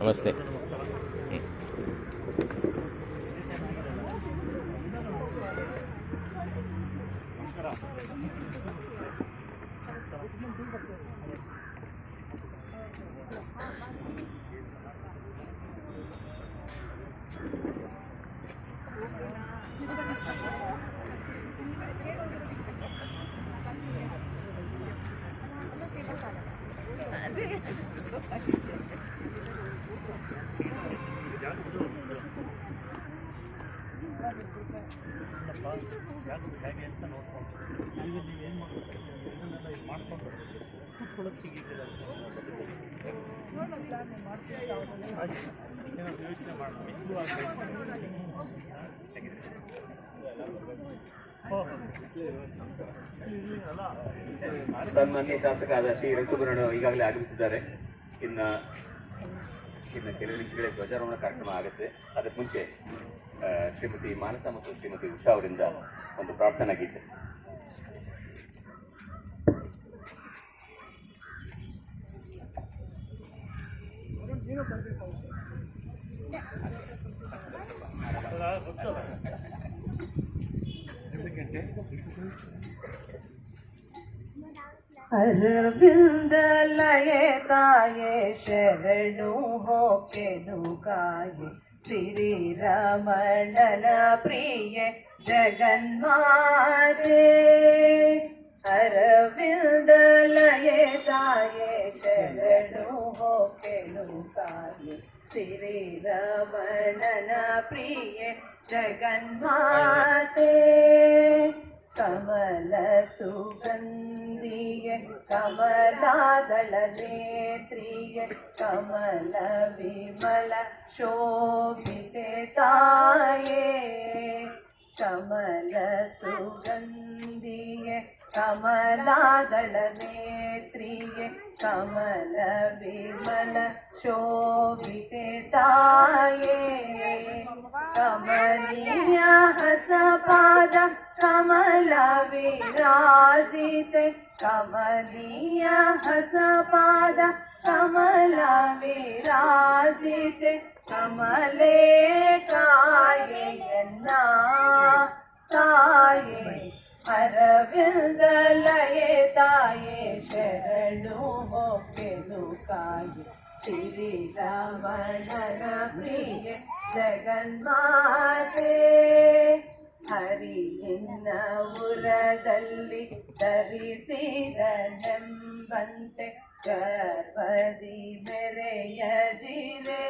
నమస్తే నమస్కారం ನಮಸ್ತೆ ಹೇಗೆ ಅಂತ ಸನ್ಮಾನ್ಯ ಶಾಸಕರಾದ ಶ್ರೀ ರಘುಸುಬ್ರಹ್ಮಣ್ಯ ಈಗಾಗಲೇ ಆಗಮಿಸಿದ್ದಾರೆ. ಇನ್ನ ಇನ್ನು ಕೆಲವು ನಿಮಿಷಗಳ ಧ್ವಜಾರೋಹಣ ಕಾರ್ಯಕ್ರಮ ಆಗುತ್ತೆ. ಅದಕ್ಕೆ ಮುಂಚೆ ಶ್ರೀಮತಿ ಮಾನಸ ಮತ್ತು ಶ್ರೀಮತಿ ಉಷಾ ಅವರಿಂದ ಒಂದು ಪ್ರಾರ್ಥನಾ ಗೀತೆ ಅರವಿಂದ ಲಯತಾಯೇ ಶರಣು ಹೋಕೆನು श्रीरामणन प्रिय जगन्मारे अरविन्दलयताये शरणो केनुकाये श्रीरामणन प्रिय जगन्माते കമല സുഗന്ധിയ കമലാദള നേത്രിയ കമല വിമല ശോഭിത തായേ. ವಿಮಲ ಶೋಭಿತೆ ತಾಯೇ ಕಮಲ ಸುಗಂಧಿಯ ಕಮಲಾದಳ ನೇತ್ರಿಯ ಕಮಲ ವಿಮಲ ಶೋಭಿತೆ ತಾಯೇ ಕಮಲೀಯ ಹಸಪಾದ ಕಮಲ ವಿರಾಜಿತೆ ಕಮಲೀಯ ಹಸಪಾದ ಕಮಲ ವಿರಾಜಿತೆ ಕಮಲೇ ಕಾಯೆಯನ್ನ ತಾಯೇ ಅರವಿಂದ ಲಯೆ ತಾಯೇ ಶರಣು ಹೋಕೆನು ಕಾಯೆ ಶ್ರೀರಾಮಣನ ಪ್ರಿಯ ಜಗನ್ಮಾತೆ ಹರಿಯಿನ ಉರದಲ್ಲಿ ಧರಿಸಿದನೆಂಬಂತೆ ಗರ್ಭದಿ ಮೆರೆಯದಿರೆ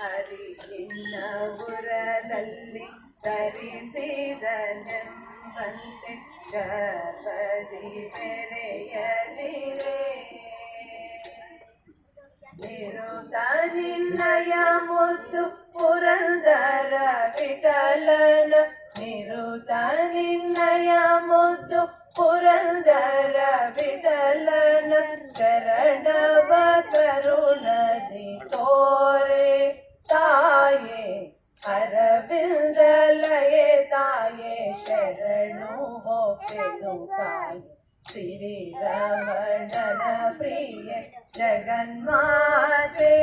ಹರಿಯಿನ ಉರದಲ್ಲಿ ಧರಿಸಿದನೆಂಬಂತೆ ಗರ್ಭದಿ ಮೆರೆಯದಿರೆ ನಿರುತನಿನ್ನಯ ಮುದ್ದು ಪುರಂದರ ವಿಠಲನ ನಿರುತನಿನ್ನಯ ಮುದ್ದು ಪುರಂದರ ವಿಠಲನ ಶರಣವ ಕರುಣದಿ ತೋರೆ ತಾಯೇ ಅರವಿಂದ ಲಯೆ ತಾಯೇ ಶರಣು ಹೋಕೆನು ತಾಯೇ ಶ್ರೀರಮಣನ ಪ್ರಿಯ ಜಗನ್ಮಾತೆ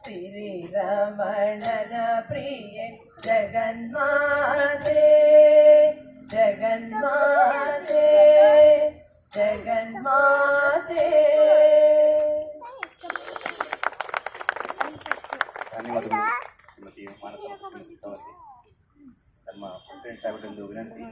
ಶ್ರೀರಮಣನ ಪ್ರಿಯ ಜಗನ್ಮಾತೆ ಜಗನ್ಮಾತೆ ಜಗನ್ಮಾತೆ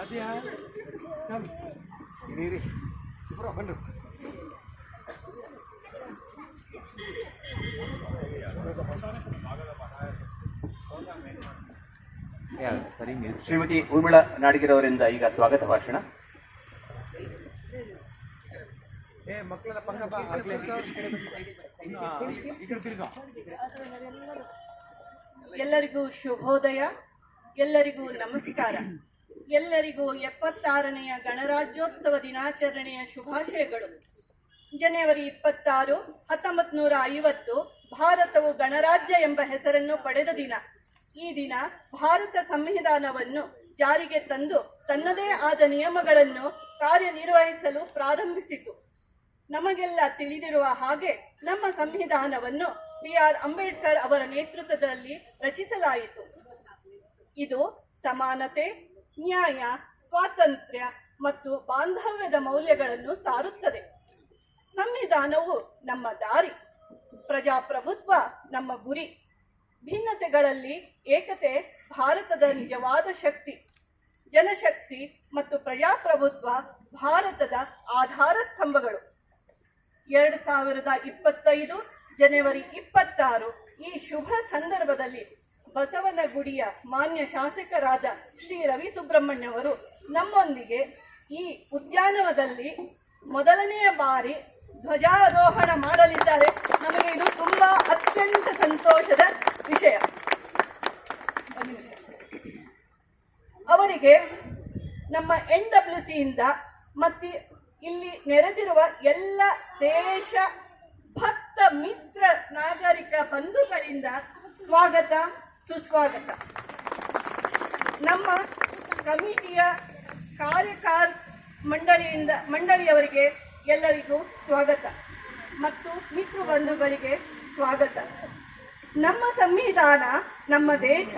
ಅದೇ ಸರಿ ಶ್ರೀಮತಿ ಊರ್ಮಿಳ ನಾಡಿಗಿರವರಿಂದ ಈಗ ಸ್ವಾಗತ ಭಾಷಣ. ಎಲ್ಲರಿಗೂ ಶುಭೋದಯ. ಎಲ್ಲರಿಗೂ ನಮಸ್ಕಾರ. ಎಲ್ಲರಿಗೂ ಎಪ್ಪತ್ತಾರನೆಯ ಗಣರಾಜ್ಯೋತ್ಸವ ದಿನಾಚರಣೆಯ ಶುಭಾಶಯಗಳು. ಜನವರಿ ಇಪ್ಪತ್ತಾರು ಹತ್ತೊಂಬತ್ ನೂರ ಐವತ್ತು, ಭಾರತವು ಗಣರಾಜ್ಯ ಎಂಬ ಹೆಸರನ್ನು ಪಡೆದ ದಿನ. ಈ ದಿನ ಭಾರತ ಸಂವಿಧಾನವನ್ನು ಜಾರಿಗೆ ತಂದು ತನ್ನದೇ ಆದ ನಿಯಮಗಳನ್ನು ಕಾರ್ಯನಿರ್ವಹಿಸಲು ಪ್ರಾರಂಭಿಸಿತು. ನಮಗೆಲ್ಲ ತಿಳಿದಿರುವ ಹಾಗೆ ನಮ್ಮ ಸಂವಿಧಾನವನ್ನು ಬಿ ಆರ್ ಅಂಬೇಡ್ಕರ್ ಅವರ ನೇತೃತ್ವದಲ್ಲಿ ರಚಿಸಲಾಯಿತು. ಇದು ಸಮಾನತೆ, ನ್ಯಾಯ, ಸ್ವಾತಂತ್ರ್ಯ ಮತ್ತು ಬಾಂಧವ್ಯದ ಮೌಲ್ಯಗಳನ್ನು ಸಾರುತ್ತದೆ. ಸಂವಿಧಾನವು ನಮ್ಮ ದಾರಿ, ಪ್ರಜಾಪ್ರಭುತ್ವ ನಮ್ಮ ಗುರಿ. ಭಿನ್ನತೆಗಳಲ್ಲಿ ಏಕತೆ ಭಾರತದ ನಿಜವಾದ ಶಕ್ತಿ. ಜನಶಕ್ತಿ ಮತ್ತು ಪ್ರಜಾಪ್ರಭುತ್ವ ಭಾರತದ ಆಧಾರ ಸ್ತಂಭಗಳು. ಎರಡು ಸಾವಿರದ ಇಪ್ಪತ್ತೈದು ಜನವರಿ ಇಪ್ಪತ್ತಾರು ಈ ಶುಭ ಸಂದರ್ಭದಲ್ಲಿ ಬಸವನಗುಡಿಯ ಮಾನ್ಯ ಶಾಸಕರಾದ ಶ್ರೀ ರವಿ ಸುಬ್ರಹ್ಮಣ್ಯ ಅವರು ನಮ್ಮೊಂದಿಗೆ ಈ ಉದ್ಯಾನವನದಲ್ಲಿ ಮೊದಲನೆಯ ಬಾರಿ ಧ್ವಜಾರೋಹಣ ಮಾಡಲಿದ್ದಾರೆ. ನಮಗೆ ಇದು ತುಂಬಾ ಅತ್ಯಂತ ಸಂತೋಷದ ವಿಷಯ. ಅವರಿಗೆ ನಮ್ಮ ಎನ್ ಡಬ್ಲ್ಯೂ ಸಿಯಿಂದ ಮತ್ತು ಇಲ್ಲಿ ನೆರೆದಿರುವ ಎಲ್ಲ ದೇಶ ಭಕ್ತ ಮಿತ್ರ ನಾಗರಿಕ ಬಂಧುಗಳಿಂದ ಸ್ವಾಗತ. ಸುಸ್ವಾಗತ. ನಮ್ಮ ಕಮಿಟಿಯ ಕಾರ್ಯಕಾರ ಮಂಡಳಿಯಿಂದ, ಮಂಡಳಿಯವರಿಗೆ ಎಲ್ಲರಿಗೂ ಸ್ವಾಗತ ಮತ್ತು ಮಿತ್ರ ಬಂಧುಗಳಿಗೆ ಸ್ವಾಗತ. ನಮ್ಮ ಸಂವಿಧಾನ, ನಮ್ಮ ದೇಶ,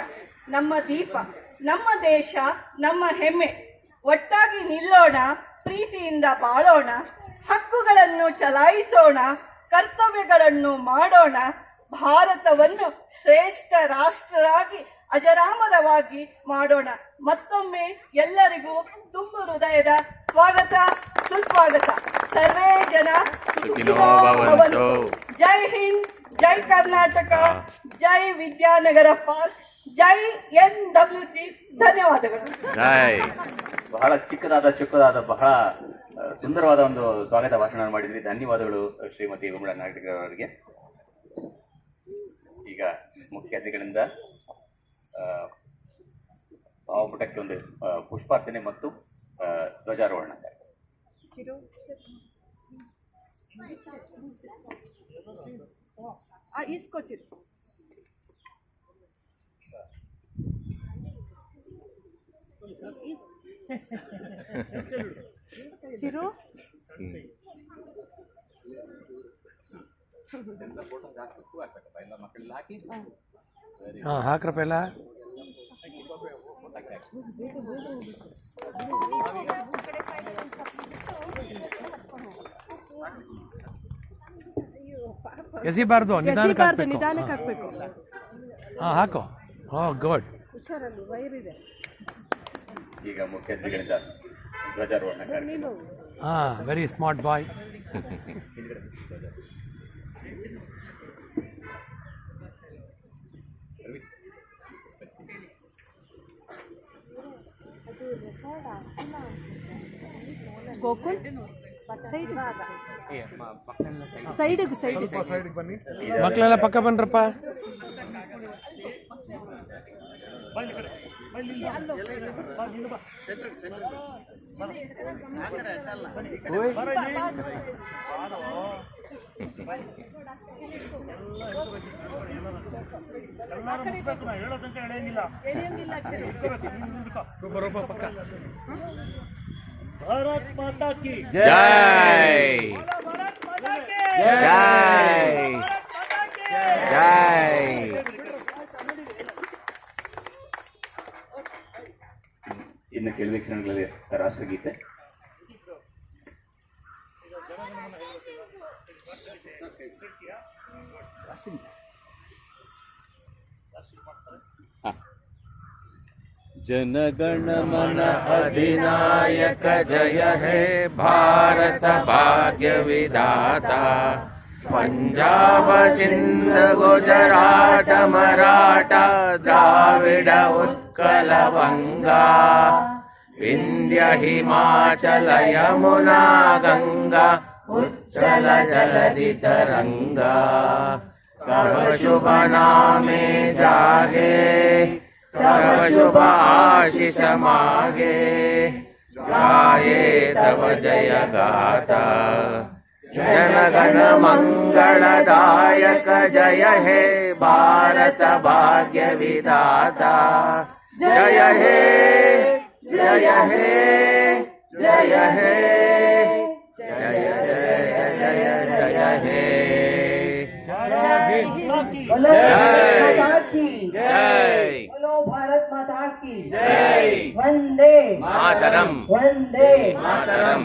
ನಮ್ಮ ದೀಪ, ನಮ್ಮ ದೇಶ, ನಮ್ಮ ಹೆಮ್ಮೆ. ಒಟ್ಟಾಗಿ ನಿಲ್ಲೋಣ, ಪ್ರೀತಿಯಿಂದ ಬಾಳೋಣ, ಹಕ್ಕುಗಳನ್ನು ಚಲಾಯಿಸೋಣ, ಕರ್ತವ್ಯಗಳನ್ನು ಮಾಡೋಣ ಭಾರತವನ್ನು ಶ್ರೇಷ್ಠ ರಾಷ್ಟ್ರರಾಗಿ ಅಜರಾಮರವಾಗಿ ಮಾಡೋಣ. ಮತ್ತೊಮ್ಮೆ ಎಲ್ಲರಿಗೂ ತುಂಬು ಹೃದಯದ ಸ್ವಾಗತ ಸುಸ್ವಾಗತ. ಸರ್ವೇ ಜನ. ಜೈ ಹಿಂದ್ ಜೈ ಕರ್ನಾಟಕ ಜೈ ವಿದ್ಯಾನಗರ ಪಾರ್ಕ್ ಜೈ ಎನ್ ಡಬ್ಲ್ಯೂ ಸಿ. ಧನ್ಯವಾದಗಳು. ಜೈ. ಬಹಳ ಚಿಕ್ಕದಾದ ಚಿಕ್ಕದಾದ ಬಹಳ ಸುಂದರವಾದ ಒಂದು ಸ್ವಾಗತ ಭಾಷಣ ಮಾಡಿದ್ರಿ. ಧನ್ಯವಾದಗಳು ಶ್ರೀಮತಿ ಉಮಳ ನಾಡಿಗರ್ ಅವರಿಗೆ ಈಗ ಮುಖ್ಯ ಅತಿಥಿಗಳಿಂದ ಪಾವಪುಟಕ್ಕೆ ಭಾವಪುಟಕ್ಕೆ ಒಂದು ಆ, ಪುಷ್ಪಾರ್ಚನೆ ಮತ್ತು ಧ್ವಜಾರೋಹಣ ಧ್ವಜಾರೋಹಣ ಎಲ್ಲ ಮಕ್ಕಳೆಲ್ಲ ಹಾಕಿ ಹಾಂ ಹಾಕ್ರಪ್ಪ ಎಲ್ಲ. ಎಸಿಬಾರ್ದು ನಿಧಾನಕ್ಕೆ ಹಾಕ್ಬೇಕು. ನಿಧಾನಕ್ಕೆ ಹಾಕ್ಬೇಕು. ಹಾಂ ಹಾಕು. ಹಾ ಗುಡ್. ಹುಷಾರಲ್ಲಿ ಇದೆ ಈಗ ಮುಖ್ಯ ಅತಿಥಿಗಳಿಂದ ಧ್ವಜಾರೋಹಣ ಹಾಂ very smart boy Gokul Gokul side ಸೈಡಿಗೆ ಸೈಡ್ ಮಕ್ಕಳೆಲ್ಲ ಪಕ್ಕ ಬನ್ರಪ್ಪ भारत माता की ಜೈ ಜೈ ಜೈ ಇನ್ನು ಕೆಲವೇ ಕ್ಷಣಗಳಲ್ಲಿ ರಾಷ್ಟ್ರಗೀತೆ जनगण जनगणमन अधिनायक जय हे भारत भाग्यविधाता। पञ्जाब सिन्ध गुजराट मराठ द्राविड उत्कल गङ्गा विन्द्य हिमाचल यमुना गङ्गा उच्चल जलदितरङ्गा पशुभ नामे जागे। तव शुभ आशिष मागे गाये तव जय गाथा जनगण मङ्गलदायक जय हे भारत भाग्य विधाता जय हे जय हे जय हे जय जय जय जय हे। जय जय। మాతాకి వందే మాతరం. వందే మాతరం.